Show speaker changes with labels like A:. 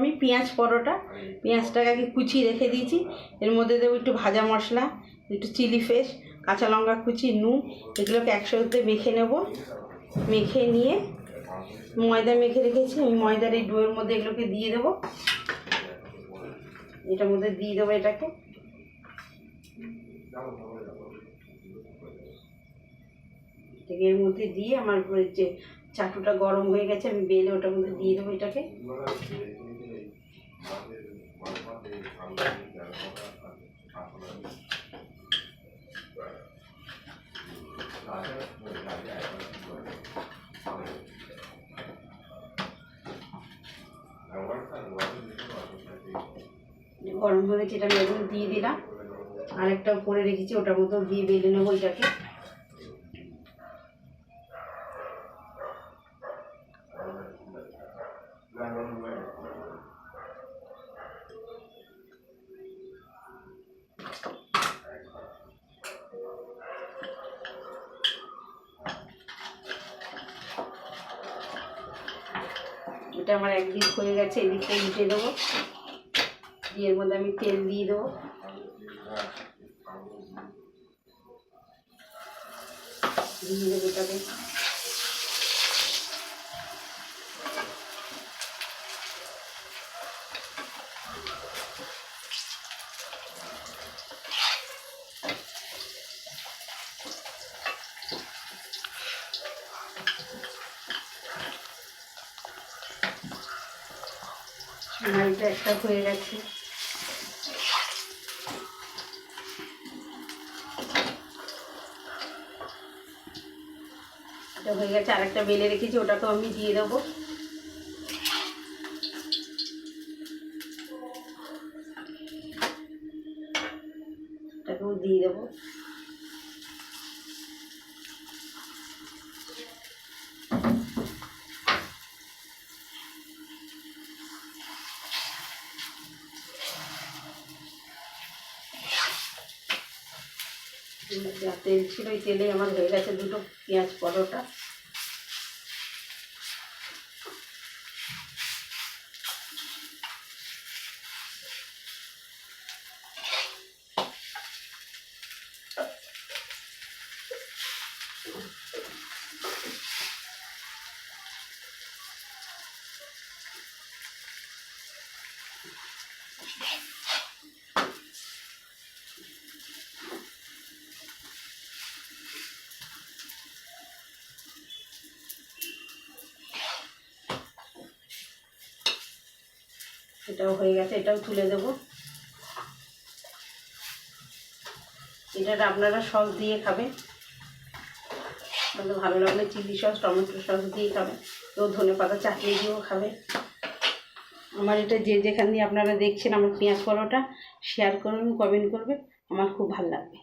A: আমি পেঁয়াজ পরোটা। পেঁয়াজটাকে আগে কুচিয়ে রেখে দিয়েছি। এর মধ্যে দেবো একটু ভাজা মশলা, একটু চিলি ফ্লেক্স, কাঁচা লঙ্কা কুচি, নুন, এগুলোকে একসাথে মেখে নেব। মেখে নিয়ে ময়দা মেখে রেখেছি। আমি ময়দার এই ডোয়ের মধ্যে এগুলোকে দিয়ে দেবো। এটার মধ্যে দিয়ে দেবো এটাকে। এটাকে এর মধ্যে দিয়ে আমার যে চাটুটা গরম হয়ে গেছে, আমি বেলে ওটার মধ্যে দিয়ে দেবো এটাকে। গরম হয়ে গেছে এটা এখন দিয়ে দিলাম। আরেকটা উপরে রেখেছি, ওটার মতো দিয়ে বেলে নেব এটাকে এটা আমার একদিক হয়ে গেছে, এদিকটা উঠে দেবো। দিয়ে এর মধ্যে আমি তেল দিয়ে দেবো। দিয়ে দেবো মালটা একটা হয়ে গেছে। হয়ে গেছে, আরেকটা বেলে রেখেছি, ওটাকেও আমি দিয়ে দেবো। এটাকেও দিয়ে দেবো। যা তেল ছিল তেলে আমার হয়ে গেছে দুটো পেঁয়াজ পরোটা। এটাও হয়ে গেছে, এটাও তুলে দেব। এটা আপনারা সস দিয়ে খাবেন। আপনাদের ভালো লাগলে চিলি সস, টমেটো সস দিয়ে খাবে কেউ ধনে পাতা চাটনি দিয়েও খাবে আমার এটা যে যেখান দিয়ে আপনারা দেখছেন আমার পেঁয়াজ পরোটা শেয়ার করুন কমেন্ট করবে আমার খুব ভালো লাগবে।